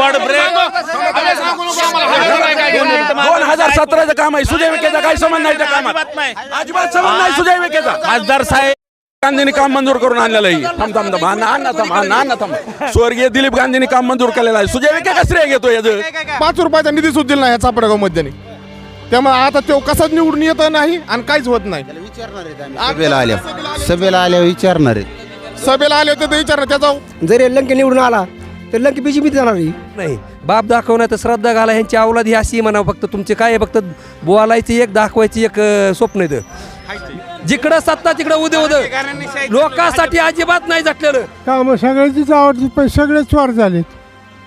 break. दोन हजार सतराचं काम आहे सुजय विखेचा काही संबंध नाही त्या कामात. अजिबात संबंध नाही सुजय विखेचा. खासदार साहेब गांधींनी काम मंजूर करून आणलेलं आहे. थांब थांब थांब. अण्णा अण्णा थांब अण्णा अण्णा थांब. स्वर्गीय दिलीप गांधींनी काम मंजूर केलेलं आहे. सुजय विखे कसं श्रेय घेतो याचं? पाच रुपयाचा निधी सुद्धा दिला नाही या चापडगावमध्ये त्यामुळे आता तो कसाच निवडून येत नाही आणि काहीच होत नाही. सभेला आल्या. सभेला आल्या विचारणार आहेत. सभेला आले होते तर विचारणार. त्याचा जरी लंके निवडून आला तर लंके बीजेपी जाणार नाही बाप दाखवण्यात श्रद्धा घाला ह्यांची अवलाद ही अशी म्हणा फक्त. तुमचे काय आहे फक्त बोलायची एक दाखवायची एक अं, स्वप्न येतं जिकडं सत्ता तिकडं उद्या उद्या. लोकांसाठी अजिबात नाही झटलेलं. कामं सगळ्याचीच आवडती पण सगळे स्वार झालेत.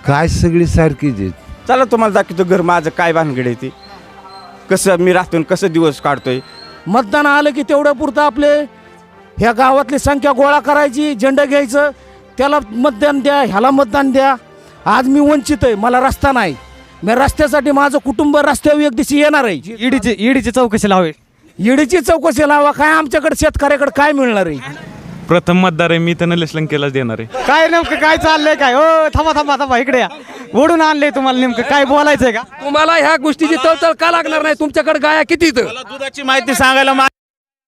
काय सगळी सारखीच आहेत चला तुम्हाला दाखवतो घर माझं काय भानगड आहे ती. कसं मी राहतो आणि कसं दिवस काढतोय. मतदान आलं की तेवढ्या पुरतं आपले ह्या गावातली संख्या गोळा करायची झेंडा घ्यायचं. त्याला मतदान द्या ह्याला मतदान द्या. आज मी वंचित आहे मला रस्ता नाही. मी रस्त्यासाठी माझं कुटुंब रस्त्यावर एक दिवशी येणार आहे. ईडीची ईडीची चौकशी लावे ईडीची चौकशी लावा काय आमच्याकडे शेतकऱ्याकडे काय मिळणार आहे? प्रथम मतदार आहे मी तर निलेश लंकेलाच देणार आहे. काय नेमकं काय चाललंय काय? हो थांबा थांबा थांबा इकडे या. ओढून आणले तुम्हाला नेमकं काय बोलायचंय का? तुम्हाला ह्या गोष्टीची तळतळ का लागणार नाही? तुमच्याकडे गाया किती इथं? मला दुधाची माहिती सांगायला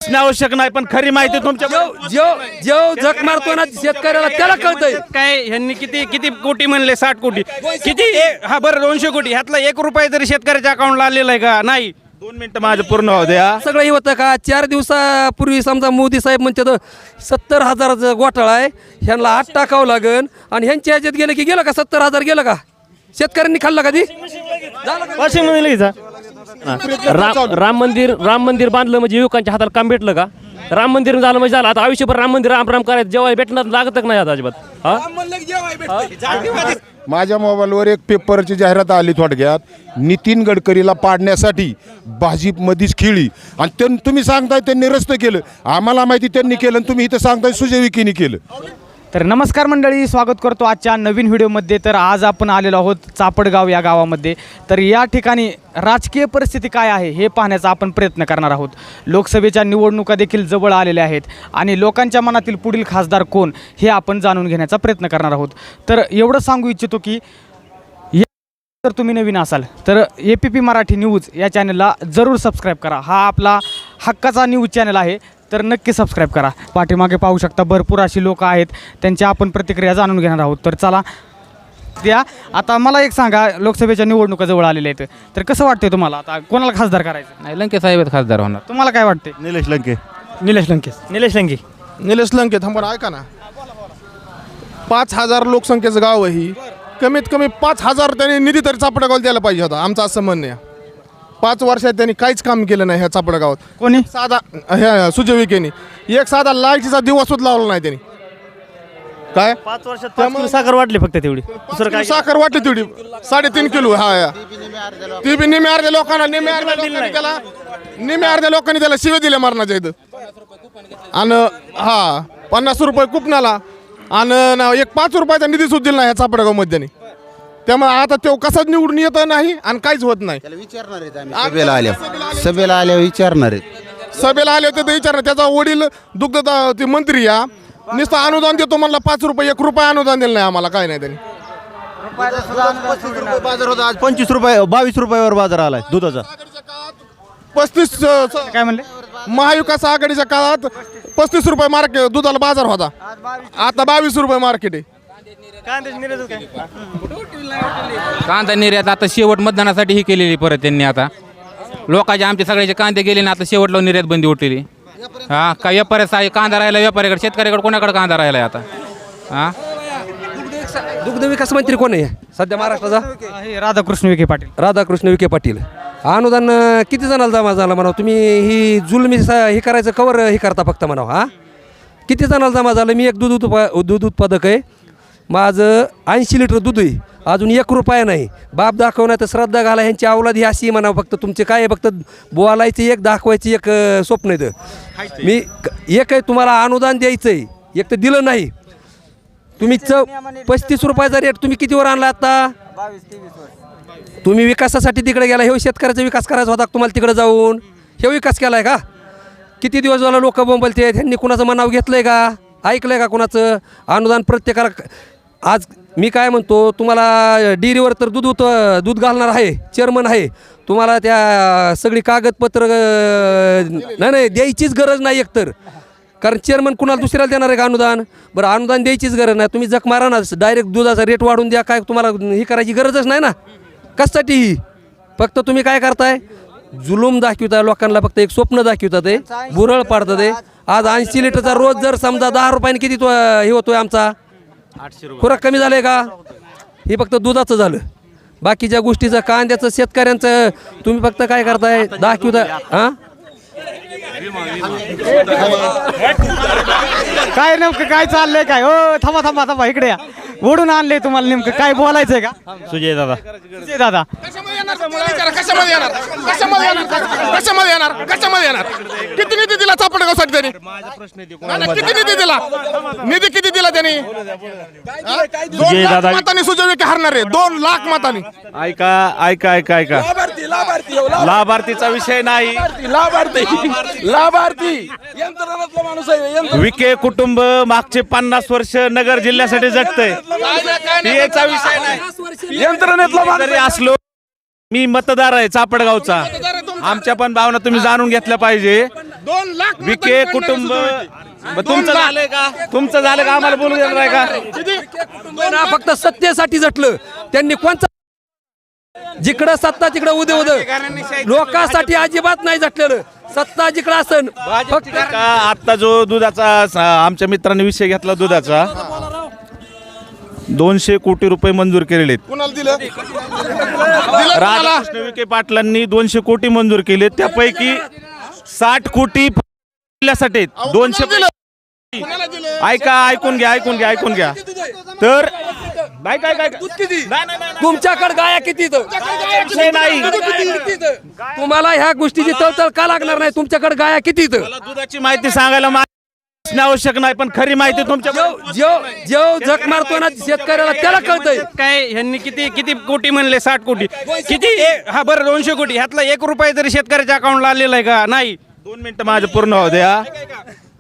असणे आवश्यक नाही पण खरी माहिती तुमच्या जेव जेव जेव झक मारतो ना शेतकऱ्याला त्याला कळतंय. काय ह्यांनी किती किती कोटी म्हणले? साठ कोटी. किती? ए- हा बरं दोनशे कोटी. ह्यातला एक रुपये तरी शेतकऱ्याच्या अकाउंटला आलेला आहे का? नाही. दोन मिनिटं माझं पूर्ण होऊ द्या. सगळं हे होतं का? चार दिवसापूर्वी समजा मोदी साहेब म्हणतात सत्तर हजाराचा घोटाळा आहे. ह्यांना आठ टाकावं लागन. आणि ह्यांच्या ह्याच्यात गेलं की गेलं का? सत्तर हजार गेलं का? शेतकऱ्यांनी खाल्लं का ती? वाशिममध्ये राम राम मंदिर राम मंदिर बांधलं म्हणजे युवकांच्या हाताला काम भेटलं का? राम मंदिर झालं म्हणजे झालं. आता आयुष्यभर राम मंदिर राम राम करायचं. जेव्हा भेटणार लागत नाही आता अजिबात? हा? माझ्या मोबाईलवर एक पेपरची जाहिरात आली थोडक्यात. नितीन गडकरीला पाडण्यासाठी भाजीपमध्येच खिळी. आणि त्यां तुम्ही सांगताय त्यांनी रस्ते केलं. आम्हाला माहिती त्यांनी केलं आणि तुम्ही इथं सांगताय सुजय विखेनी केलं. तर नमस्कार मंडळी स्वागत करतो आजच्या नवीन व्हिडिओमध्ये. तर आज आपण आलेलो आहोत चापडगाव या गावामध्ये. तर या ठिकाणी राजकीय परिस्थिती काय आहे हे पाहण्याचा आपण प्रयत्न करणार आहोत. लोकसभेच्या निवडणुका देखील जवळ आलेल्या आहेत आणि लोकांच्या मनातील पुढील खासदार कोण हे आपण जाणून घेण्याचा प्रयत्न करणार आहोत. तर एवढं सांगू इच्छितो की या- जर तुम्ही नवीन असाल तर A P P Marathi news या चॅनलला जरूर सबस्क्राईब करा. हा आपला हक्काचा न्यूज चॅनल आहे. तर नक्की सबस्क्राईब करा. पाठीमागे पाहू शकता भरपूर अशी लोक आहेत. त्यांच्या आपण प्रतिक्रिया जाणून घेणार आहोत. तर चला द्या. आता मला एक सांगा लोकसभेच्या निवडणुका जवळ आलेल्या आहेत. तर कसं वाटतंय तुम्हाला? आता कोणाला खासदार करायचं? नाही लंके साहेब खासदार होणार. तुम्हाला काय वाटते निलेश लंके. निलेश लंके. निलेश लंके. निलेश लंके थांबा ऐका ना. पाच हजार लोकसंख्येचं गाव आहे ही. कमीत कमी पाच हजार त्यांनी निधी तरी चापडगाव द्यायला पाहिजे होता आमचं असं म्हणणं आहे. पाच वर्षात त्यांनी काहीच काम केलं नाही ह्या चापडा गावात. कोणी? साधा ह्या सुजय विखेनी. एक साधा लाईटीचा दिवस सुद्धा लावला नाही त्यांनी. काय? पाच वर्षात साखर वाटली फक्त तेवढी. दुसरं काय साखर वाटली तेवढी. साडेतीन किलो हा या ती बी निम्या अर्ध्या लोकांना निम्या अर्ध्या लोकांनी त्याला निम्या अर्ध्या लोकांनी त्याला शिवे दिले मरणाच्या इथं. आणि हा पन्नास रुपये कुपनाला. आणि ना एक पाच रुपयाचा निधी सुद्धा दिला नाही ह्या चापडगावमध्ये त्यामुळे आता तो कसाच निवडून येत नाही आणि काहीच होत नाही. विचारणार आहेत आम्ही सभेला आल्या सभेला आल्या विचारणार. आहेत. सभेला आले होते तर विचारलं त्याचा वडील दुग्ध ते मंत्री या. नुसतं अनुदान देतो म्हणला पाच रुपये एक रुपये अनुदान दिलं नाही आम्हाला काय नाही त्यांनी. बाजार होता आज पंचवीस रुपये बावीस रुपयावर बाजार आलाय दुधाचा. पस्तीस अ, स- काय म्हणले? महाविकास आघाडीच्या काळात पस्तीस रुपये मार्केट दुधाला बाजार होता. आता बावीस रुपये मार्केट आहे. कांदा निर्यात आता शेवट मतदानासाठी ही केलेली परत त्यांनी आता. लोकांचे आमचे सगळ्याचे कांदे गेले ना आता शेवटला निर्यात बंदी उठलेली. हा का व्यापाऱ्याचा कांदा राहिला व्यापाऱ्याकडे शेतकऱ्याकडे कोणाकडे कांदा राहिला आता? हा? दुग्ध विकास मंत्री कोण आहे? सध्या महाराष्ट्राचा? हे राधाकृष्ण विखे पाटील. राधाकृष्ण विखे पाटील. अनुदान अं, किती जणाला जमा झाला म्हणावं? तुम्ही ही जुलमी सा- हे करायचं कवर हे करता फक्त म्हणावं हा? किती जणाला जमा झालं? मी एक दूध उत्पा दूध उत्पादक आहे. माझं ऐंशी लिटर दूध आहे. अजून एक रुपया नाही. बाप दाखवण्यात श्रद्धा घाला ह्यांची अवलाद ही अशी म्हणा फक्त तुमचे काय आहे फक्त बोलायचं एक दाखवायची एक स्वप्न येतं मी क- एक आहे तुम्हाला अनुदान द्यायचं आहे एक तर दिलं नाही. तुम्ही चौ पस्तीस रुपयाचा रेट तुम्ही कितीवर आणला आता? तुम्ही विकासासाठी तिकडे गेला हे शेतकऱ्याचा विकास करायचा होता तुम्हाला तिकडे जाऊन? हे विकास केलाय का? किती दिवस झाला लोक बोंबलते त्यांनी कुणाचं मनाव घेतलंय का? ऐकलंय का कुणाचं? अनुदान प्रत्येकाला आज मी काय म्हणतो तुम्हाला डेअरीवर तर दूध उत दूध घालणार आहे चेअरमन आहे. तुम्हाला त्या सगळी कागदपत्र नाही नाही द्यायचीच गरज नाही एकतर. कारण चेअरमन कुणाला दुसऱ्याला देणार आहे का अनुदान? बरं अनुदान द्यायचीच गरज नाही. तुम्ही जख मारा ना डायरेक्ट दुधाचा रेट वाढून द्या काय तुम्हाला ही करायची गरजच नाही ना. कशासाठी? ही फक्त तुम्ही काय करताय? जुलूम दाखवताय लोकांना फक्त एक स्वप्न दाखवतात ते. बुरळ पाडतात ते. आज ऐंशी लिटरचा रोज जर समजा दहा रुपयाने किती तो हे होतोय आमचा खुराक कमी झालंय का? हे फक्त दुधाचं झालं. बाकीच्या गोष्टीचं कांद्याचं शेतकऱ्यांचं तुम्ही फक्त काय करताय? दाखवताय हां? काय नेमकं काय चाललंय काय? हो थांबा थांबा थांबा इकडे या. ओढून आणले तुम्हाला नेमकं. काय बोलायचंय का? सुजय दादा. विजय दादा. कशामध्ये येणार. कशामध्ये येणार? कशामध्ये येणार? कशामध्ये येणार? कशामध्ये येणार? किती निधी दिला चापडगावसाठी त्यांनी? नाही, नाही, किती निधी दिला? निधी किती दिला त्यांनी? दोन लाख दादा- मतांनी सुजय विखे हरणार आहे. दोन लाख मतांनी. ऐका ऐका ऐका ऐका. लाभार्थी लाभार्थी हो, लाभार्थीचा विषय नाही. लाभार्थी लाभार्थी. यंत्रणातला माणूस आहे यंत्र विखे कुटुंब मागचे पन्नास वर्ष नगर जिल्ह्यासाठी जगतंय. याचा विषय नाही. यंत्रणेतला माणूस जरी असलो मी मतदार आहे चापडगावचा आमच्या पण भावना तुम्ही जाणून घेतल्या पाहिजे. दोन लाख विखे कुटुंब मग तुमचं झालंय का? तुमचं झालं का? आम्हाला बोलू देणार आहे का? ना फक्त सत्तेसाठी झटलं. त्यांनी कोणचा जिकडं सत्ता तिकडं उदे उद. लोकांसाठी अजिबात नाही झटलेलं. सत्ता जिकडं असन फक्त का? आता जो दुधाचा स- आमच्या मित्रांनी विषय घेतला दुधाचा. दोनशे कोटी रुपये मंजूर केलेले आहेत कुणाला दिलं? दिलं कुणाला? राधाकृष्ण विखे पाटलांनी दोनशे कोटी मंजूर केले त्यापैकी साठ कोटी जिल्ह्यासाठी आहेत. अहो, दोनशे दिलं? ऐका ऐकून घ्या ऐकून घ्या ऐकून घ्या. तर. नाही. तुमच्याकडे गाया किती विषय नाही. तुम्हाला ह्या गोष्टीची तळतळ का लागणार नाही? तुमच्याकडे गाया किती मला दुधाची माहिती सांगायला मा- आवश्यक नाही पण खरी माहिती तुमच्या जेव जेव झक मारतो ना शेतकऱ्याला त्याला कळतंय. काय ह्यांनी किती किती कोटी म्हणले? साठ कोटी. किती? हा बरं दोनशे कोटी. ह्यातला एक रुपये तरी शेतकऱ्याच्या अकाउंटला आलेला आहे का? नाही. दोन मिनिटं माझं पूर्ण होऊ द्या.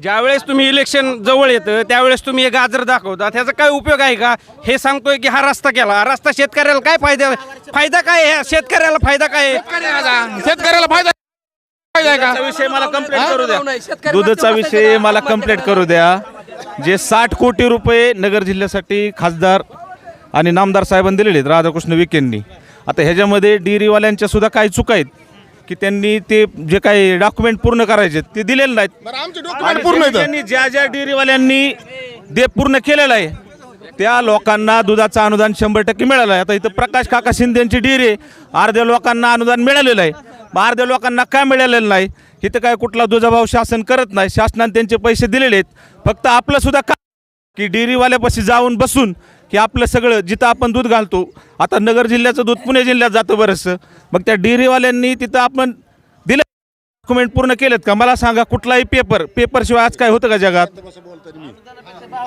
ज्यावेळेस तुम्ही इलेक्शन जवळ येतं त्यावेळेस तुम्ही हे गाजर दाखवता. त्याचा काय उपयोग आहे का? हे सांगतोय की हा रस्ता केला. हा रस्ता शेतकऱ्याला काय फायदा? फायदा काय आहे? शेतकऱ्याला फायदा काय आहे? शेतकऱ्याला फायदा दुधाचा विषय मला कंप्लीट करू द्या. दुधाचा विषय मला कंप्लीट करू द्या. जे साठ कोटी रुपये नगर जिल्ह्यासाठी खासदार आणि नामदार साहेबांनी दिलेले आहेत राधाकृष्ण विखेंनी आता ह्याच्यामध्ये डेअरीवाल्यांच्या सुद्धा काही चुका आहेत की त्यांनी ते जे काही डॉक्युमेंट पूर्ण करायचे ते दिलेले नाहीत. पूर्ण त्यांनी ज्या ज्या डेअरीवाल्यांनी ते पूर्ण केलेलं आहे त्या लोकांना दुधाचं अनुदान शंभर टक्के मिळालं आहे. आता इथं प्रकाश काका शिंदेची डेअरी आहे. अर्ध्या लोकांना अनुदान मिळालेलं आहे. अर्ध्या लोकांना काय मिळालेलं नाही इथं काय कुठला दुजाभाव शासन करत नाही शासनाने त्यांचे पैसे दिलेले आहेत. फक्त आपलं सुद्धा का की डेअरीवाल्यापाशी जाऊन बसून की आपलं सगळं जिथं आपण दूध घालतो आता नगर जिल्ह्याचं दूध पुणे जिल्ह्यात जातं बरंचसं मग त्या डेअरीवाल्यांनी तिथं आपण दिलं डॉक्युमेंट पूर्ण केलेत का? मला सांगा कुठलाही पेपर पेपरशिवाय आज काय होतं का जगात?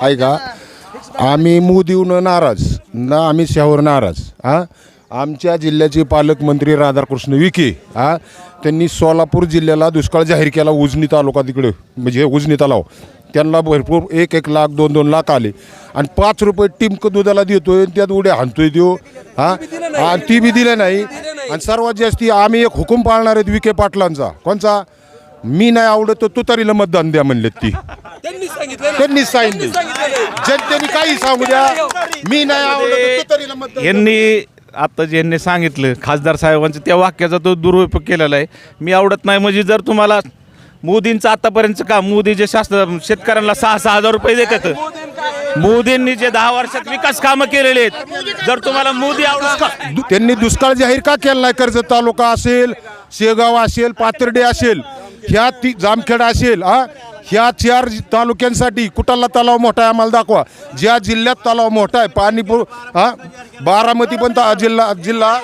ऐका आम्ही मोदीहून नाराज ना आम्ही शाहूर नाराज हां? आमच्या जिल्ह्याचे पालकमंत्री राधाकृष्ण विखे हा त्यांनी सोलापूर जिल्ह्याला दुष्काळ जाहीर केला उजनी तालुका तिकडे म्हणजे उजनी तलाव. त्यांना भरपूर एक एक लाख दोन दोन लाख आले. आणि पाच रुपये टिमक दुधाला देतोय आणि त्यात उड्या हाणतोय तो हा आणि ती बी दिलं नाही. आणि सर्वात जास्ती आम्ही एक हुकूम पाळणार आहेत विखे पाटलांचा. कोणचा? मी नाही आवडत तर तुतारीला मतदान द्या म्हणलेत ती. त्यांनीच सांगितले जनतेने काही सांगू द्या. मी नाही आवडत. यांनी आता ज्यांनी सांगितलं खासदार साहेबांचं त्या वाक्याचा तो दुरुपयोग केलेला आहे. मी आवडत नाही म्हणजे जर तुम्हाला मोदींचं आतापर्यंतचं काम मोदी जे शास्त्र शेतकऱ्यांना सहा सहा हजार रुपये देतात. मोदींनी जे दहा वर्षात विकास कामं केलेले आहेत जर तुम्हाला मोदी आवडत का? त्यांनी दुष्काळ जाहीर का केला नाही? कर्जत तालुका असेल शेगाव असेल पाथर्डे असेल ह्या ती जामखेड असेल हा? ह्या चार तालुक्यांसाठी कुठाला तलाव मोठा आहे आम्हाला दाखवा. ज्या जिल्ह्यात तलाव मोठा आहे पाणी हा? बारामती पण ता- जिल्हा जिल्हा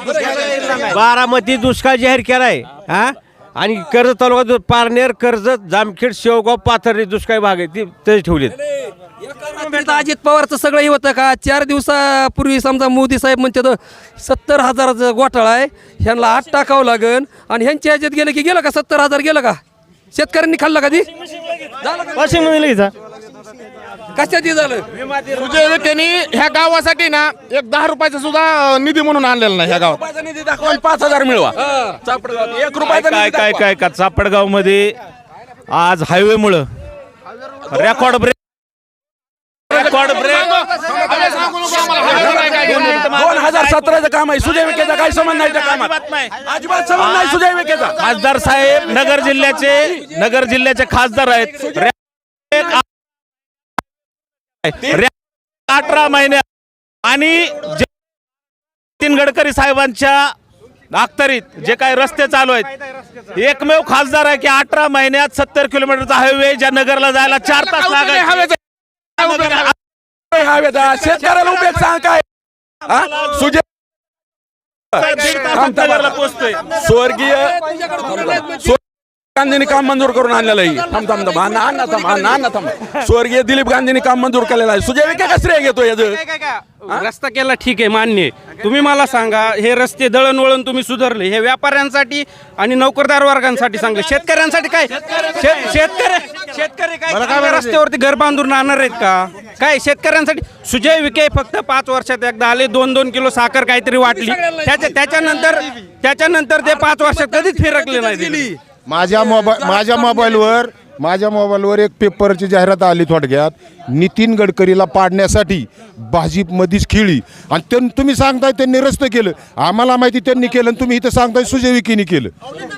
बारामती दुष्काळ जाहीर केलाय हा? आणि कर्जत तालुका पारनेर कर्जत जामखेड शेवगाव पाथर्डी दुष्काळी भाग आहे ती ते ठेवलेत. अजित पवारचं सगळं हे होतं का? चार दिवसापूर्वी समजा मोदी साहेब म्हणते सत्तर हजाराचा घोटाळा आहे ह्यांना आठ टाकावं लागन आणि ह्यांच्या ह्याच्यात गेलं की गेलं का? सत्तर हजार गेलं का? शेतकऱ्यांनी खाल्लं का ती? झालं का? वाशिममध्ये कशाची झालं? सुजय विखेनी ह्या गावासाठी ना एक दहा रुपयाचा सुद्धा निधी म्हणून आणलेला नाही ह्या गावात. रुपयाचा निधी दाखवा. आणि पाच हजार मिळवा. चापडगावात एक रुपयाचा काय निधी काय दाखवा. काय का चापडगावमध्ये आज हायवे मुळे. रेकॉर्ड ब्रेक रेकॉर्ड ब्रेक दोन हजार सतराचं काम आहे. सुजय विखेचा काही संबंध नाही त्या कामात. अजिबात संबंध नाही सुजय विखेचा. खासदार साहेब नगर जिल्ह्याचे नगर जिल्ह्याचे खासदार आहेत. अठरा महिने आणि नितीन गडकरी साहेबांच्या अखत्यारीत जे काही रस्ते चालू आहेत एकमेव खासदार आहे की अठरा महिन्यात सत्तर किलोमीटरचा हायवे ज्या नगरला जायला चार तास लागायचे. शेतकऱ्याला उपयोग सांग काय हा? सुजय स्वर्गीय गांधींनी काम मंजूर करून आणलेलं आहे. थांब थांब थांब. अण्णा अण्णा थांब अण्णा अण्णा थांब. स्वर्गीय दिलीप गांधींनी काम मंजूर केलेलं आहे. सुजय विखे का श्रेय घेतो याचं? काय काय काय? रस्ता केला ठीक आहे मान्य आहे. तुम्ही मला सांगा हे रस्ते दळणवळण तुम्ही सुधारले हे व्यापाऱ्यांसाठी आणि नोकरदार वर्गांसाठी सांगले. शेतकऱ्यांसाठी काय? शेत- शेतकरी शेतकरी काय रस्त्यावरती घर बांधून राहणार आहेत का? काय शेतकऱ्यांसाठी? सुजय विखे फक्त पाच वर्षात एकदा आले दोन दोन किलो साखर काहीतरी वाटली. त्याच्या त्याच्यानंतर त्याच्यानंतर ते पाच वर्षात कधीच फिरकले नाही माझ्या मोबाईल माझ्या मोबाईलवर माझ्या मोबाईलवर एक पेपरची जाहिरात आली थोडक्यात. नितीन गडकरीला पाडण्यासाठी भाजीपमध्येच खेळी. आणि त्यां तुम्ही सांगताय त्यांनी रस्ते केलं. आम्हाला माहिती त्यांनी केलं आणि तुम्ही इथं सांगताय सुजय विखेनी केलं.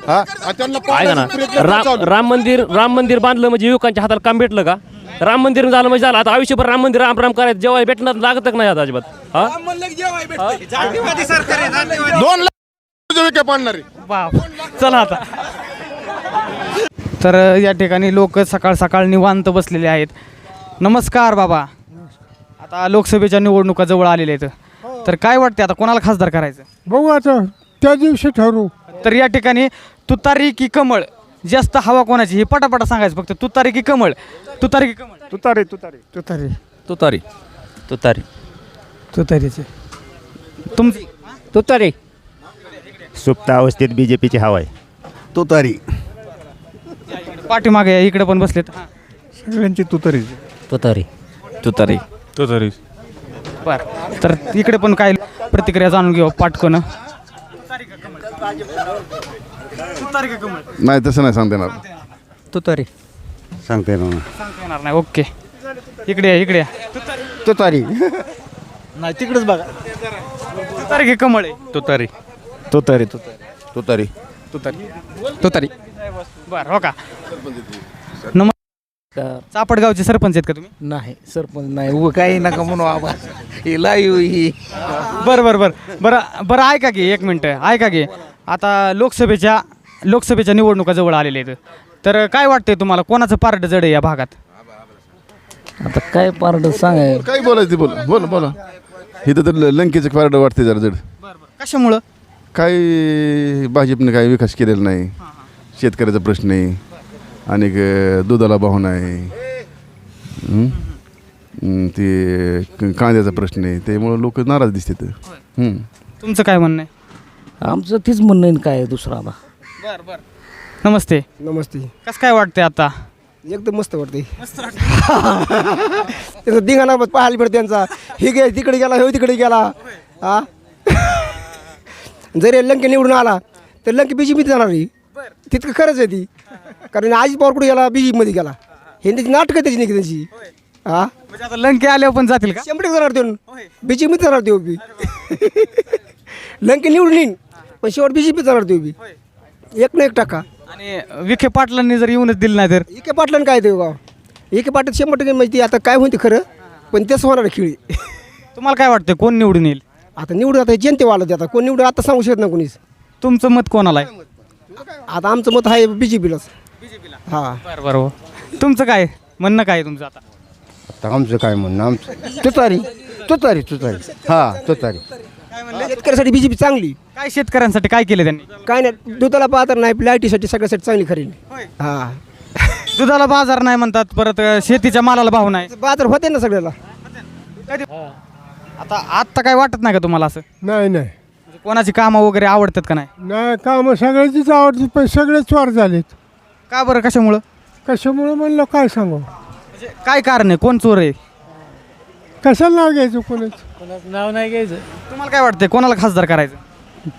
हा? आणि त्यांना पाडण्याचा प्रयत्न राम चालू. राम मंदिर राम मंदिर बांधलं म्हणजे युवकांच्या हाताला काम भेटलं का? राम मंदिर झालं म्हणजे झालं. आता आयुष्यभर राम मंदिर राम राम करायचं. जेव्हा भेटणार लागत नाही आता अजिबात. हा? दोन लाख सुजय विखे पाडणार आहे. चला आता. तर या ठिकाणी लोक सकाळ सकाळ निवांत बसलेले आहेत. नमस्कार बाबा. आता लोकसभेच्या निवडणुका जवळ आलेल्या आहेत. तर काय वाटते आता कोणाला खासदार करायचं? बघू आता. त्या दिवशी ठरवू. तर या ठिकाणी तुतारी की कमळ जास्त हवा कोणाची? हे पटापटा सांगायचं फक्त. तुतारी की कमळ. तुतारी की कमळ. तुतारी तुतारी. तुतारी. तुतारी. तुतारी. तुतारीचे. तुमची? तुतारी. सुप्त अवस्थेत बी जे पीची हवा आहे. तुतारी. पाठीमागे या, इकडे पण बसलेत. हां. सगळ्यांची तुतारीचे तुतारी. तुतारी. बर. तर इकडे पण काय प्रतिक्रिया जाणून घेऊ पाटकन? नाही तसं नाही सांगता येणार. तुतारी. सांगते ना सांगता येणार नाही. ओके. इकडे या इकडे या. तुतारी. तुतारी. की कमळ आहे? तुतारी तुतारी. तुतारी. तुतारी. बर हो का? नमस्कार चापडगावचे सरपंच आहेत का तुम्ही? नाही सरपंच नाही. उभं काही नका म्हणू आबा ही लाईव्ह ही. बरं बरं बरं. बरं बरं ऐका की एक मिनटं. ऐका की आता लोकसभेच्या लोकसभेच्या निवडणुका जवळ आलेल्या आहेत. तर काय वाटतंय तुम्हाला कोणाचं पारड जड आहे या भागात? आता काय पारड सांगाय काही बोलायचं ते बोल. बोल बोला. इथं तर लंकेचं पारड वाटते जरा जड. कशामुळं? काही भाजपने काही विकास केलेला नाही. शेतकऱ्याचा प्रश्न आहे. आणि दुधाला भाव नाही. ते कांद्याचा प्रश्न आहे. त्यामुळं लोक नाराज दिसतात. हं. तुमचं काय म्हणणं आहे? आमचं तीच म्हणणं आहे काय दुसरं आता बरं बरं. नमस्ते. नमस्ते. कसं काय वाटतंय आता? एकदम मस्त वाटते त्याचा दिघाना पाहायला भेटते त्यांचा. हे गे तिकडे गेला हे तिकडे गेला. हा? जरी लंके निवडून आला तर लंके बी जे जाणार नाही तितकं खरंच आहे ती. कारण आजी पवार कुठे गेला बी मध्ये गेला. हे त्याची नाटकं त्याची निघी त्यांची. हा? म्हणजे आता लंके आल्यावर पण जातील का? शंभर टक्के जाणार ते बी जे मध्ये जाणार ते बी लंके निवडून येईन. पण शेवट बी जे पी जाणार ते बी एक ना एक टक्का आणि विखे पाटलांनी जर येऊनच दिलं नाही तर? एके पाटलानं काय ते गाव? एके पाटील शंभर टक्के माहिती आता काय होते खरं पण तेच होणार खेळी. तुम्हाला काय वाटतंय कोण निवडून येईल? आता निवडून आता जनतेवाला ते आता कोण निवडून आता सांगू शकत नाही कोणीच. तुमचं मत कोणाला आहे? आता आमचं मत आहे बी जे पीलाच हां. बरं बरं हो. तुमचं काय? म्हणणं काय आहे तुमचं आता? आता आमचं काय म्हणणं? आमचं तुतारी. तुतारी तुतारी. हा तुतारी. शेतकऱ्यासाठी बी जे पी चांगली. काय शेतकऱ्यांसाठी काय केलं त्यांनी? काय नाही दुधाला पाहता नाही लाईटीसाठी सगळ्यासाठी चांगली खरेदी. हां. दुधाला बाजार नाही म्हणतात परत अं, शेतीच्या मालाला भाव नाही. बाजार होते ना सगळ्याला. आता आत्ता काय वाटत नाही का तुम्हाला असं? नाही नाही. कोणाची कामं वगैरे आवडतात का नाही? नाही कामं सगळ्याचीच आवडती पण सगळे चोर झालेत. का बरं? कशामुळं? कशामुळे म्हणलं काय सांगू? म्हणजे काय कारण आहे? कोण चोर आहे? कशाला नाव घ्यायचं कोणाच? नाव नाही घ्यायचं. तुम्हाला काय वाटतंय? कोणाला खासदार करायचं?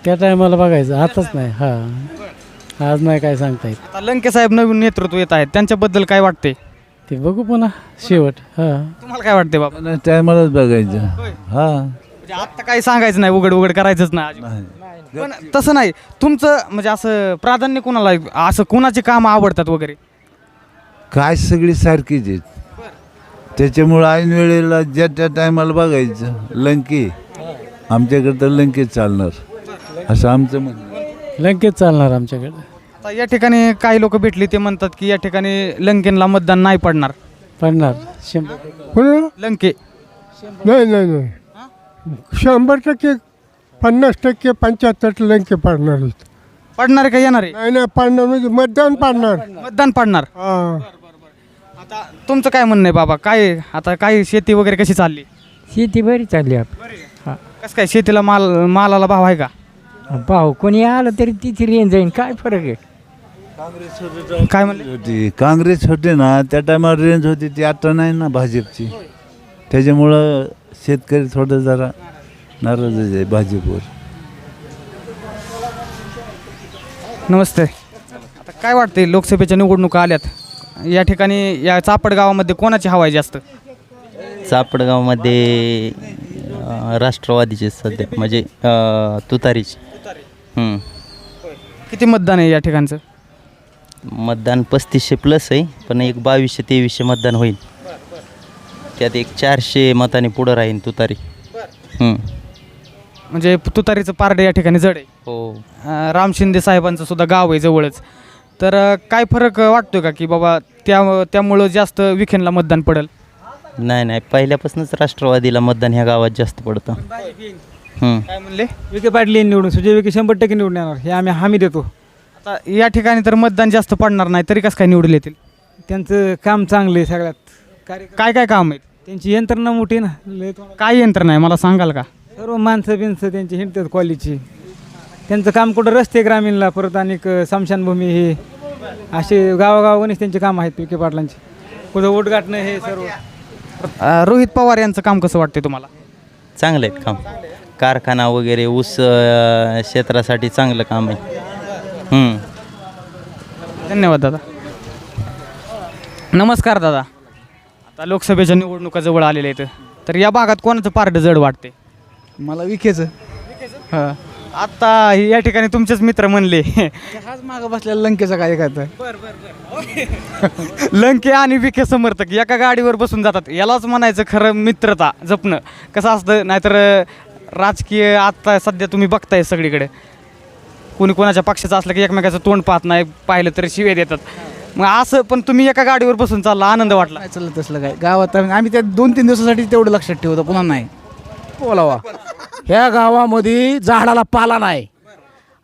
त्या टायमाला बघायचं. आताच नाही. हा. आज नाही काय सांगता येत. आता लंके साहेब नवीन नेतृत्व येत आहेत. त्यांच्याबद्दल काय वाटते ते बघू पुन्हा. शेवट. हा. तुम्हाला काय वाटते बाबा? टायमालाच बघायचं. हा. म्हणजे आता काही सांगायचं नाही उघड उघड करायचंच नाही अजिबात. पण तसं नाही. तुमचं म्हणजे असं प्राधान्य कोणाला आहे? असं कोणाची कामं आवडतात वगैरे? काय सगळी सारखीच आहेत. त्याच्यामुळं ऐन वेळेला ज्या त्या टायमाला बघायचं लंके. आमच्याकडे तर लंकेच चालणार. असं आमचं म्हणणं लंकेत चालणार आमच्याकडे. आता या ठिकाणी काही लोक भेटली ते म्हणतात की या ठिकाणी लंकेनला मतदान नाही पडणार. पडणार. शंभर लंके. नाही नाही नाही. शंभर टक्के पन्नास टक्के पंच्याहत्तर लंके पाडणार आहेत. पडणार आहे का? येणार आहे? नाही नाही पाडणार म्हणजे मतदान पाडणार. मतदान पडणार. हा. आता तुमचं काय म्हणणं आहे बाबा? काय आता काय शेती वगैरे कशी चालली? शेती बरी चालली आपली. कसं काय शेतीला माल मालाला भाव आहे का? पाहू कोणी आलं तरी तिथे रेंज जाईन काय फरक आहे? काय म्हणले? होती. काँग्रेस होते ना त्या टायमाला रेंज होती ती आता नाही ना भाजपची. त्याच्यामुळं शेतकरी थोडं जरा नाराजच आहे भाजपवर. नमस्ते. आता काय वाटते लोकसभेच्या निवडणुका आल्यात. या ठिकाणी या चापड गावामध्ये कोणाची हवा आहे जास्त? चापडगावमध्ये अं, राष्ट्रवादीचे सध्या म्हणजे अं, तुतारीचे. हं. किती मतदान आहे या ठिकाणचं? मतदान पस्तीसशे प्लस आहे पण एक बावीसशे तेवीसशे मतदान होईल. त्यात एक चारशे मताने पुढं राहील तुतारी. हं. म्हणजे तुतारीचं पारडे या ठिकाणी जड आहे. हो. अं, राम शिंदे साहेबांचं सुद्धा गाव आहे जवळच. तर अं, काय फरक वाटतो का की बाबा त्या त्यामुळं जास्त विखेनला मतदान पडेल? नाही नाही. पहिल्यापासूनच राष्ट्रवादीला मतदान ह्या गावात जास्त पडतं. हं. काय म्हणले? विखे पाटील निवडून सुजय विखे शंभर टक्के निवडून येणार. हे आम्ही हमी देतो. आता या ठिकाणी तर मतदान जास्त पडणार नाही तरी कसं काय निवडून येतील? त्यांचं काम चांगलं आहे सगळ्यात. कार्य काय काय काम आहेत? त्यांची यंत्रणा मोठी ना. लय काय यंत्रणा आहे? मला सांगाल का? सर्व माणसं बिनसं त्यांची हिंडतात कॉलेजची त्यांचं काम कुठं? रस्ते ग्रामीणला परत आणि स्मशानभूमी हे. असे गावागावानेच त्यांचे काम आहेत विखे पाटलांचे. कुठं गाठणं हे सर्व. अं, रोहित पवार यांचं काम कसं वाटते तुम्हाला? चांगलं आहेत काम. कारखाना वगैरे ऊस अं, क्षेत्रासाठी चांगलं काम आहे. हं. धन्यवाद दादा. नमस्कार दादा. आता लोकसभेच्या निवडणुका जवळ आलेल्या आहेत. तर या भागात कोणाचं पारडं जड वाटते मला विखेचं. हां. आता या ठिकाणी तुमचेच मित्र म्हणले. हाच मागं बसलेला लंकेचा काय काय लंके आणि विखे समर्थक एका गाडीवर बसून जातात. यालाच म्हणायचं खरं मित्रता जपणं. कसं असतं नाहीतर राजकीय आता सध्या तुम्ही बघताय सगळीकडे. कोणी कोणाच्या पक्षाचं असलं की एकमेकाचं तोंड पाहत नाही पाहिलं तरी शिवे देतात. मग असं पण तुम्ही एका गाडीवर बसून चालला आनंद वाटला. काय चाललं तसलं काय? गावात आम्ही आम्ही त्या दोन तीन दिवसासाठी तेवढं लक्षात ठेवतो पुन्हा नाही. बोलावा. ह्या गावामध्ये झाडाला पाला नाही.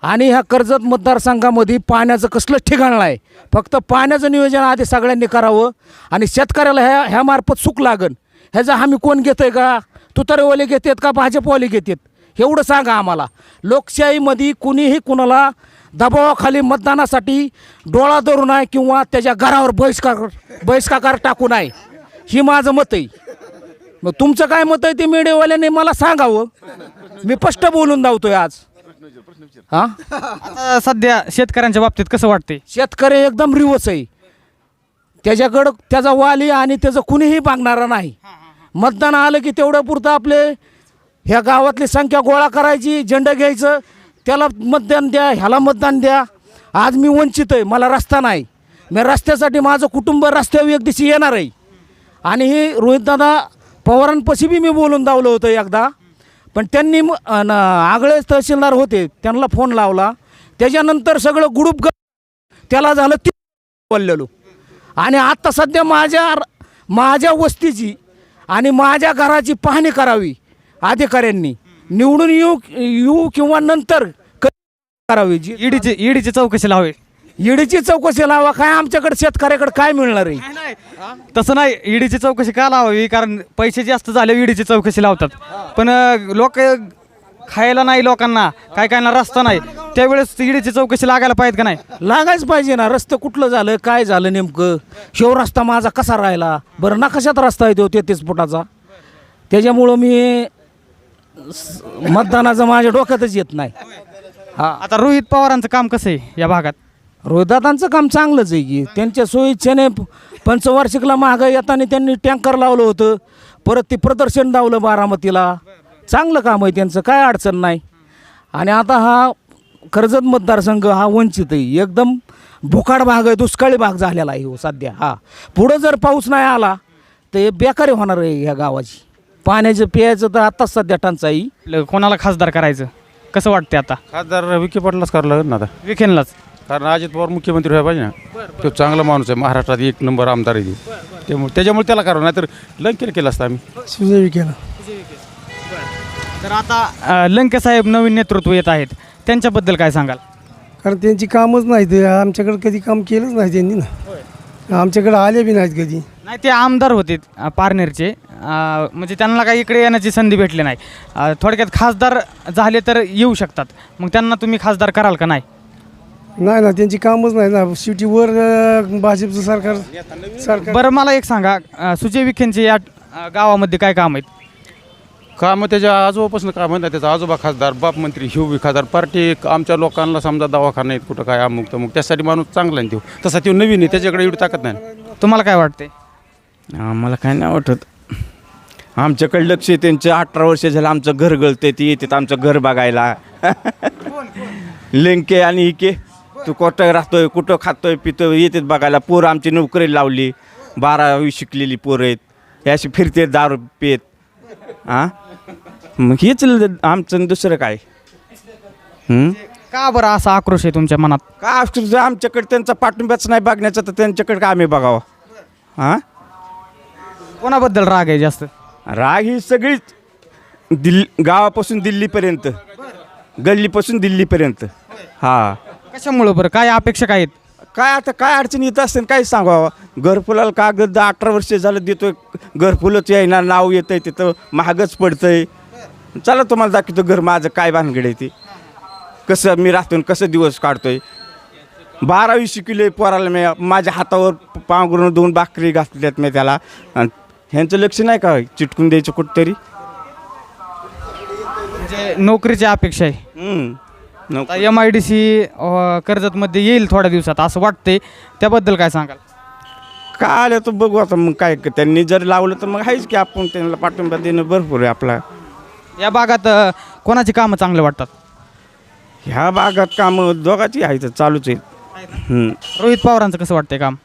आणि ह्या कर्जत मतदारसंघामध्ये पाण्याचं कसलंच ठिकाण नाही. फक्त पाण्याचं नियोजन आधी सगळ्यांनी करावं आणि शेतकऱ्याला ह्या ह्या मार्फत सुख लागन. ह्याचा हमी कोण घेतोय का? तुतारेवाले घेतात का? भाजपवाले घेतात? एवढं सांगा आम्हाला. लोकशाहीमध्ये कुणीही कुणाला दबावाखाली मतदानासाठी डोळा धरू नये किंवा त्याच्या घरावर बहिष्कार बहिष्कार टाकू नये. ही माझं मत आहे. मग तुमचं काय मत आहे ते मीडियावाल्याने मला सांगावं. मी स्पष्ट बोलून धावतोय आज. हा? आता सध्या शेतकऱ्यांच्या बाबतीत कसं वाटते शेतकरी एकदम रिवच आहे. त्याच्याकडं त्याचा वाली आणि त्याचं कुणीही मागणारा नाही. मतदान आलं की तेवढं पुरतं आपले ह्या गावातली संख्या गोळा करायची झेंडा घ्यायचं त्याला मतदान द्या ह्याला मतदान द्या. आज मी वंचित आहे मला रस्ता नाही. मी रस्त्यासाठी माझं कुटुंब रस्त्यावर एक दिवशी येणार आहे. आणि हे रोहितदादा पवारांपाशी बी मी बोलून दावलं होतं एकदा. पण त्यांनी म- आगळे तहसीलदार होते त्यांना फोन लावला. त्याच्यानंतर सगळं गुडूप ग त्याला झालं ती बोललेलो. आणि आत्ता सध्या माझ्या माझ्या वस्तीची आणि माझ्या घराची पाहणी करावी अधिकाऱ्यांनी. निवडून येऊ येऊ किंवा नंतर क- करावी? जी ईडीची ईडीची चौकशी लावे ईडीची चौकशी लावा काय आमच्याकडे शेतकऱ्याकडे काय मिळणार आहे? तसं नाही ईडीची चौकशी का लावावी? कारण पैसे जास्त झाले ईडीची चौकशी लावतात. पण लोक खायला नाही लोकांना काय कायना रस्ता नाही. त्यावेळेस ईडीची चौकशी लागायला पाहिजे का नाही? लागायच पाहिजे ना. रस्तं कुठलं झालं काय झालं नेमकं? शेव रस्ता माझा कसा राहिला? बरं नकाशात रस्ता येतो तेहतीस फुटाचा? त्याच्यामुळं मी स- मतदानाचं माझ्या डोक्यातच येत नाही. हा. आता रोहित पवारांचं काम कसं आहे या भागात? रोहिदादांचं काम चांगलंच आहे की. त्यांच्या सोयीच्छेने प- पंचवार्षिकला महागाई येताना त्यांनी टँकर लावलं होतं. परत ते प्रदर्शन लावलं बारामतीला. चांगलं काम आहे त्यांचं काय अडचण नाही. आणि आता हा कर्जत मतदारसंघ हा वंचित आहे. एकदम भुकाड भाग आहे दुष्काळी भाग झालेला आहे हो सध्या. हा. पुढं जर पाऊस नाही आला तर हे बेकारी होणार आहे ह्या गावाची. पाण्याचं प्यायचं तर आत्ताच सध्या टंचाई. ल- कोणाला खासदार करायचं? कसं वाटते आता? खासदार विखे पाटलाच करावं लागेल ना आता. विखेनलाच कारण अजित पवार मुख्यमंत्री व्हायला पाहिजे ना. तो चांगला माणूस आहे महाराष्ट्रात एक नंबर आमदार आहे ते. त्यामुळे त्याच्यामुळे त्याला करावं नाही तर लंकेला केलं असतं आम्ही. सुजय विखेला. तर आता लंके साहेब नवीन नेतृत्व येत आहेत. त्यांच्याबद्दल काय सांगाल? कारण त्यांची कामच नाहीत आमच्याकडे कधी काम केलंच नाही त्यांनी ना. आमच्याकडे आले बी नाहीत कधी. नाही ते आमदार होते अ, पारनेरचे. अ, म्हणजे त्यांना काही इकडे येण्याची संधी भेटली नाही. अ, थोडक्यात खासदार झाले तर येऊ शकतात. मग त्यांना तुम्ही खासदार कराल का नाही? नाही ना त्यांची कामच नाही ना. शेवटी वर अं, भाजपचं सरकार सरकार बरं मला एक सांगा. अ, सुजय विखेंचे या अ, गावामध्ये काय काम आहेत? कामं त्याच्या आजोबापासून काम आहे ना त्याचा आजोबा खासदार बाप मंत्री हिव बी खासदार. पार्टी आमच्या लोकांना समजा दवाखाना आहेत कुठं काय अमुक तमुक त्यासाठी माणूस चांगला आहे तो. तसा तो नवीन आहे त्याच्याकडे एवढी ताकद नाही. तुम्हाला काय वाटते आम्हाला काय नाही वाटत. आमच्याकडे लक्ष आहे त्यांचं अठरा वर्ष झालं आमचं घर गळते ती येतात आमचं घर बघायला. लेंके आणि इके तू कुठं राहतोय कुठं खातोय पितोय येतात बघायला. पोरं आमची नोकरी लावली बारावी शिकलेली पोरं आहेत. हे अशी फिरते दारू पेत हां मग हेच आमचं दुसरं काय? हं? का बरं असा आक्रोश आहे तुमच्या मनात? का जर आमच्याकडे त्यांचा पाठिंबाच नाही बघण्याचा तर त्यांच्याकडे का आम्ही बघावं? हां कोणाबद्दल राग आहे जास्त? राग ही सगळीच दिल्ली गावापासून दिल्लीपर्यंत. गल्लीपासून दिल्लीपर्यंत. हा. कशामुळं बरं? काय अपेक्षा काय आहेत? काय आता काय अडचण येत असते काय सांगावं? घरफुलाला कागद अठरा वर्ष झालं देतोय. घरफुलच येईना नाव येतंय तिथं महागच पडतंय. चला तुम्हाला दाखवतो घर माझं काय भानगड आहे ते. कसं मी राहतो कसं दिवस काढतोय. बारावी शिकले पोराला मी. माझ्या हातावर पांघरून दोन भाकरी घातल्यात मी त्याला. आणि ह्यांचं लक्ष नाही का चिटकून द्यायचं कुठंतरी? म्हणजे नोकरीची अपेक्षा आहे. हम्म. एम आय डी सी कर्जतमध्ये येईल थोड्या दिवसात असं वाटते त्याबद्दल काय सांगाल? का आलं तर बघू आता मग काय त्यांनी जर लावलं तर मग आहेच की आपण त्यांना पाठिंबा देणं भरपूर आहे आपला. या भागात अ, कोणाची कामं चांगले वाटतात? ह्या भागात कामं दोघांची आहे तर चालूच आहेत. हम्म. रोहित पवारांचं कसं वाटतंय काम?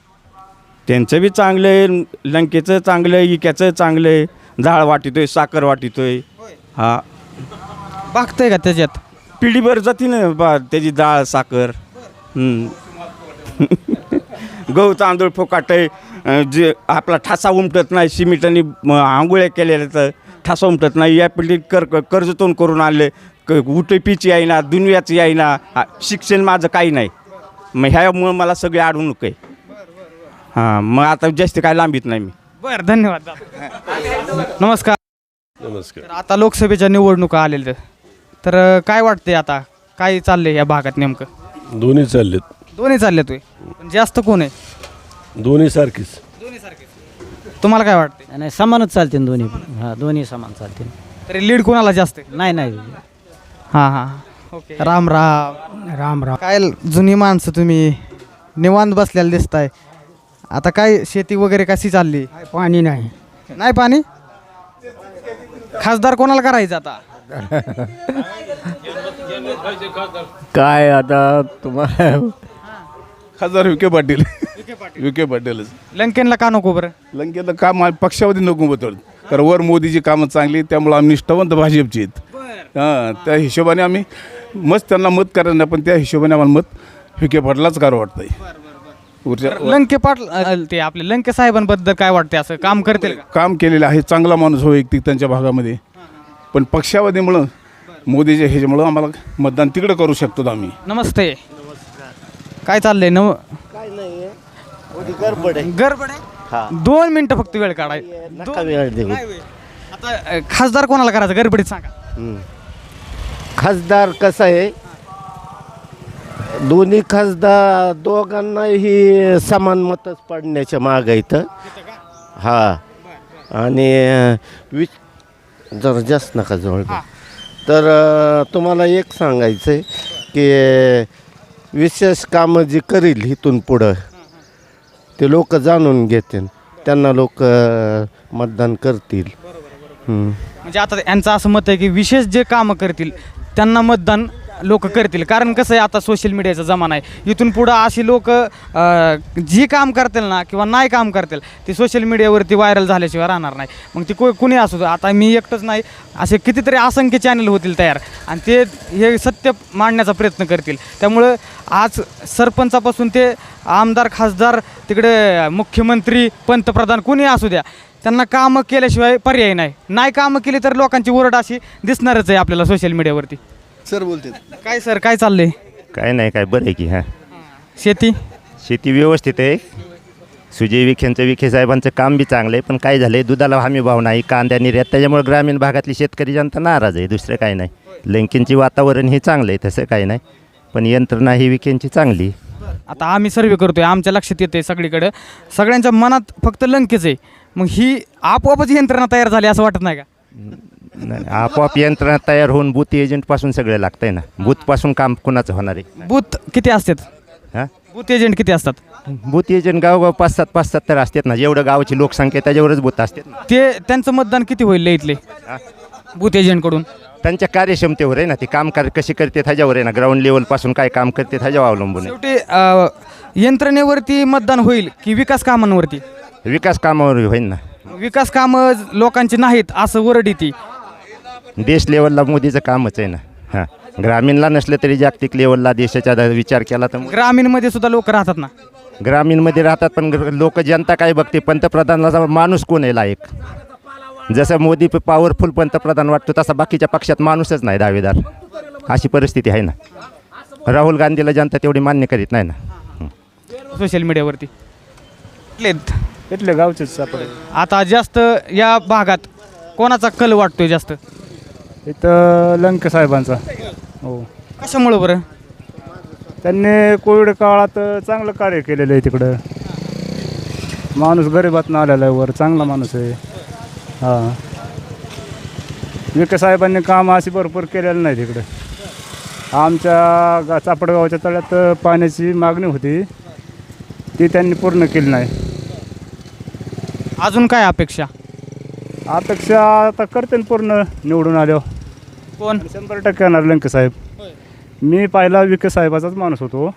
त्यांचं बी चांगलं आहे लंकेचं चांगलं आहे इक्याचं चांगलं आहे डाळ वाटितोय साखर वाटितोय. हा. बघतंय का त्याच्यात? पिढीभर जाती ना बा त्याची डाळ साखर. हम्म. गहू तांदूळ फुकाट आहे जे आपला ठसा उमटत नाही सिमिटाने म, आंघोळ्या केलेल्या तर ठसा उमटत नाही. या पिढीत कर कर्जतोन करून आणले. क उटपीची आहे ना दुनियाची आहे ना आ, शिक्षण माझं काही नाही. मग ह्यामुळं मला सगळे अडवणूक आहे. हां मग आता जास्त काय लांबीत नाही मी. बरं धन्यवाद नमस्कार. नमस्कार. तर आता लोकसभेच्या निवडणुका आलेल्या तर अ, काय वाटते आता? काय चाललंय या भागात नेमकं? दोन्ही चाललेत. दोन्ही चालले तुम्ही पण जास्त कोण आहे? दोन्ही सारखीच. तुम्हाला काय वाटते नाही समानच चालते दोन्ही. हां दोन्ही समान चालते तरी लीड कोणाला जास्त आहे? नाही नाही. हां हां ओके. राम राम. राम राम. काय जुनी माणसं तुम्ही? निवांत बसलेला दिसताय. आता काय शेती वगैरे कशी चालली? पाणी नाही. नाही पाणी? खासदार कोणाला करायचं आता? काय आता तुम्हाला खासदार विखे पाटील. विखे पाटीलच. लंकेनला का नको बरं? लंकेला काम पक्षामध्ये नको बदल कारण वर मोदीची कामं चांगली त्यामुळे आम्ही निष्ठावंत भाजपची आहेत. हां त्या हिशोबाने आम्ही मस्त त्यांना मत करायचं नाही पण त्या हिशोबाने आम्हाला मत विखे पाटलाच करावं वाटतंय. ऊर्जा लंके पाटील अ, ते आपले लंके साहेबांबद्दल काय वाटते असं काम करतील का? काम केलेलं आहे. चांगला माणूस हो वैयक्तिक त्यांच्या भागामध्ये. पण पक्षावधीमुळं मोदीच्या ह्याच्यामुळं आम्हाला मतदान तिकडं करू शकतो आम्ही. नमस्ते. काय चाललंय? नव गडबड आहे. दोन मिनिटं फक्त वेळ काढाय दोन- नाही वेळ. आता अ, खासदार कोणाला करायचं? गडबडीत सांगा. खासदार कसं आहे? दोन्ही खासदार दोघांनाही समान मतच पडण्याच्या माग इथं. हा. आणि विच जरा जास्त नका जवळ तर तुम्हाला एक सांगायचं आहे की विशेष कामं जी करील इथून पुढं ते लोक जाणून घेतील. त्यांना लोक मतदान करतील. म्हणजे आता यांचं असं मत आहे की विशेष जे कामं करतील त्यांना मतदान लोक करतील. कारण कसं आहे आता सोशल मीडियाचा जमाना आहे. इथून पुढं अशी लोक जी काम करतील ना किंवा नाही काम करतील ती सोशल मीडियावरती व्हायरल झाल्याशिवाय राहणार नाही. मग ती को कुणी असू आता मी एकटंच नाही असे कितीतरी असंख्य चॅनल होतील तयार. आणि ते हे सत्य मांडण्याचा प्रयत्न करतील. त्यामुळं आज सरपंचापासून ते आमदार खासदार तिकडे मुख्यमंत्री पंतप्रधान कुणी असू द्या त्यांना कामं केल्याशिवाय पर्याय नाही. नाही कामं केली तर लोकांची ओरड अशी दिसणारच आहे आपल्याला सोशल मीडियावरती सर बोलते काय सर काय चाललंय? काय नाही काय बरं आहे की हां. शेती? शेती व्यवस्थित आहे. सुजय विखेंचं विखे साहेबांचं काम बी चांगलं आहे पण काय झालं आहे दुधाला हमी भाव नाही कांद्या निर्यात त्याच्यामुळे ग्रामीण भागातली शेतकरी जनता नाराज आहे दुसरं काय नाही. लंकेंची वातावरण हे चांगलं आहे तसं काय नाही. पण यंत्रणा ही विखेंची चांगली आहे. आता आम्ही सर्वे करतोय आमच्या लक्षात येते सगळीकडे. सगळ्यांच्या मनात फक्त लंकेच आहे. मग ही आपोआपच यंत्रणा तयार झाली असं वाटत नाही का? नाही, आपोआप यंत्रणा तयार होऊन बूथ एजंटपासून सगळं लागतं आहे ना बूथपासून काम कुणाचं होणार आहे? बूथ किती असतात? हां? बूथ एजंट किती असतात? बूथ एजंट गावगाव पाच सात पाच सात तर असतात ना. जेवढं गावाची लोकसंख्या आहे त्याच्यावरच बूथ असतात ना. ते त्यांचं मतदान किती होईल इथले बूथ एजंटकडून त्यांच्या कार्यक्षमतेवर आहे ना ते काम कर कशी करते ह्याच्यावर आहे ना. ग्राउंड लेवलपासून काय काम करते ह्याच्यावर अवलंबून आहे. शेवटी अं, यंत्रणेवरती मतदान होईल की विकास कामांवरती? विकास कामावर होईल ना. विकास कामं लोकांची नाहीत असं वरड येते देश लेवलला मोदीचं कामच आहे ना. हां. ग्रामीणला नसलं तरी जागतिक लेवलला देशाचा द- विचार केला तर ग्रामीणमध्ये सुद्धा लोक राहतात ना? ग्रामीणमध्ये राहतात पण लोक जनता काय बघते? पंतप्रधानाचा माणूस कोण आहे लायक? जसं मोदी पॉवरफुल पंतप्रधान वाटतो तसा बाकीच्या पक्षात माणूसच नाही दावेदार. अशी परिस्थिती आहे ना. राहुल गांधीला जनता तेवढी मान्य करीत नाही ना. सोशल मीडियावरती? इथले गावचेच सापडे आता जास्त या भागात कोणाचा कल वाटतोय जास्त? इथं लंके साहेबांचा. हो. कशामुळं बरं? त्यांनी कोविड काळात चांगलं कार्य केलेलं आहे तिकडं. माणूस गरिबातनं आलेला आहे वर चांगला माणूस आहे. हां. विखे साहेबांनी काम अशी भरपूर केलेलं नाही तिकडं. आमच्या गा चापडगावच्या तळ्यात पाण्याची मागणी होती. ती त्यांनी पूर्ण केली नाही. अजून काय अपेक्षा? अपेक्षा आता करते ना पूर्ण निवडून आल्यावर. कोण? शंभर टक्के येणार लंके साहेब. मी पहिला विखे साहेबाचाच माणूस होतो.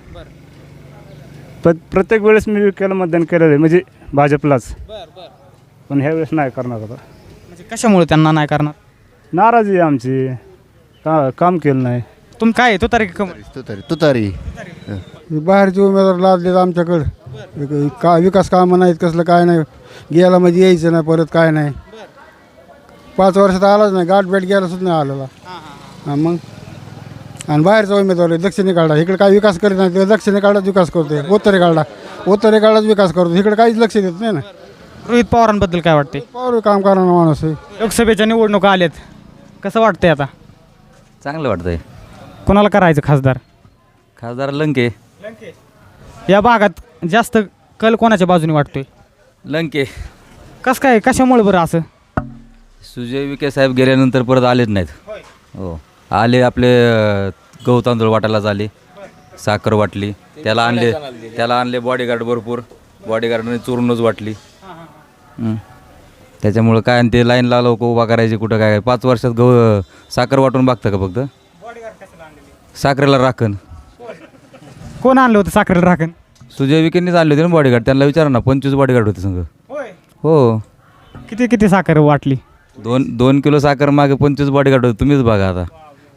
प्र प्रत्येक वेळेस मी विखेला मतदान केलेलं आहे म्हणजे भाजपलाच. पण ह्या वेळेस नाही करणार आता. म्हणजे कशामुळे त्यांना नाही करणार? नाराजी आहे आमची. का काम केलं नाही. तुम काय तो तारीख तुतारी तुतारी. बाहेरचे उमेदवार लादलेत आमच्याकडं. का विकास कामं नाहीत कसलं काय नाही. गेला म्हणजे यायचं नाही परत काय नाही. पाच वर्षात आलाच नाही. गाठ भेट गेला सुद्धा नाही आलेला. हां मग? आणि बाहेरचा उमेदवार आहे दक्षिणे काढा. इकडे काय विकास करीत नाही ते दक्षिणे काढाच विकास करतोय. उत्तरे काढा. उत्तरे काढाच विकास करतो इकडे काहीच लक्ष देत नाही ना. रोहित पवारांबद्दल काय वाटते पवार काम करणारा माणूस आहे. लोकसभेच्या निवडणुका आल्यात. कसं वाटतंय आता? चांगलं वाटतंय. कोणाला करायचं खासदार? खासदार लंके. या भागात जास्त कल कोणाच्या बाजूने वाटतोय? लंके. कसं काय कशामुळे बरं असं? सुजय विखे साहेब गेल्यानंतर परत आलेच नाहीत. हो. आले आपले अं, गहू तांदूळ वाटायलाच आले साखर वाटली. त्याला आणले त्याला आणले बॉडीगार्ड भरपूर. बॉडीगार्डने चोरूनच वाटली. हं. त्याच्यामुळं काय आणि ते लाईनला लोक उभा करायचे कुठं काय? पाच वर्षात गहू साखर वाटून बघता का फक्त? साखरेला राखण. कोण आणलं होतं साखरेला राखण? सुजय विखेंनीच आणले होते ना बॉडीगार्ड त्यांना विचारा ना पंचवीस बॉडीगार्ड होते संघ हो. किती किती साखर वाटली? दोन दोन किलो साखर मागे पंचवीस बॉडीगार्ड होते. तुम्हीच बघा आता.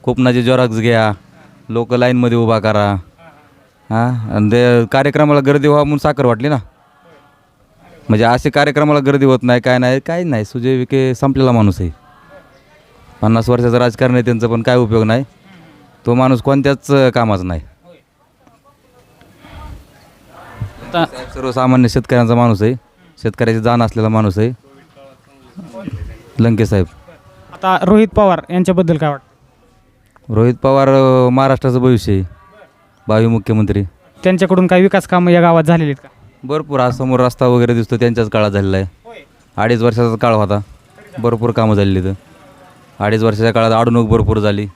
कोकणाचे जोराक्स घ्या. लोक लाईनमध्ये उभा करा. हां? आणि ते कार्यक्रमाला गर्दी व्हा म्हणून साखर वाटली ना? म्हणजे असे कार्यक्रमाला गर्दी होत नाही काय नाही काही नाही. सुजय विखे संपलेला माणूस आहे. पन्नास वर्षाचं राजकारण आहे त्यांचं पण काय उपयोग नाही. तो माणूस कोणत्याच कामाचा नाही. सर्वसामान्य शेतकऱ्यांचा माणूस आहे. शेतकऱ्याची जाण असलेला माणूस आहे. लंके साहेब. आता रोहित पवार यांच्याबद्दल काय वाटतं? रोहित पवार अं, महाराष्ट्राचं भविष्य आहे. भावी मुख्यमंत्री. त्यांच्याकडून काही विकास कामं या गावात झालेली आहेत का? भरपूर आज समोर रस्ता वगैरे दिसतो त्यांच्याच काळात झालेला आहे. अडीच वर्षाचा काळ होता. भरपूर कामं झालेली इथं अडीच वर्षाच्या काळात अडवणूक भरपूर झाली.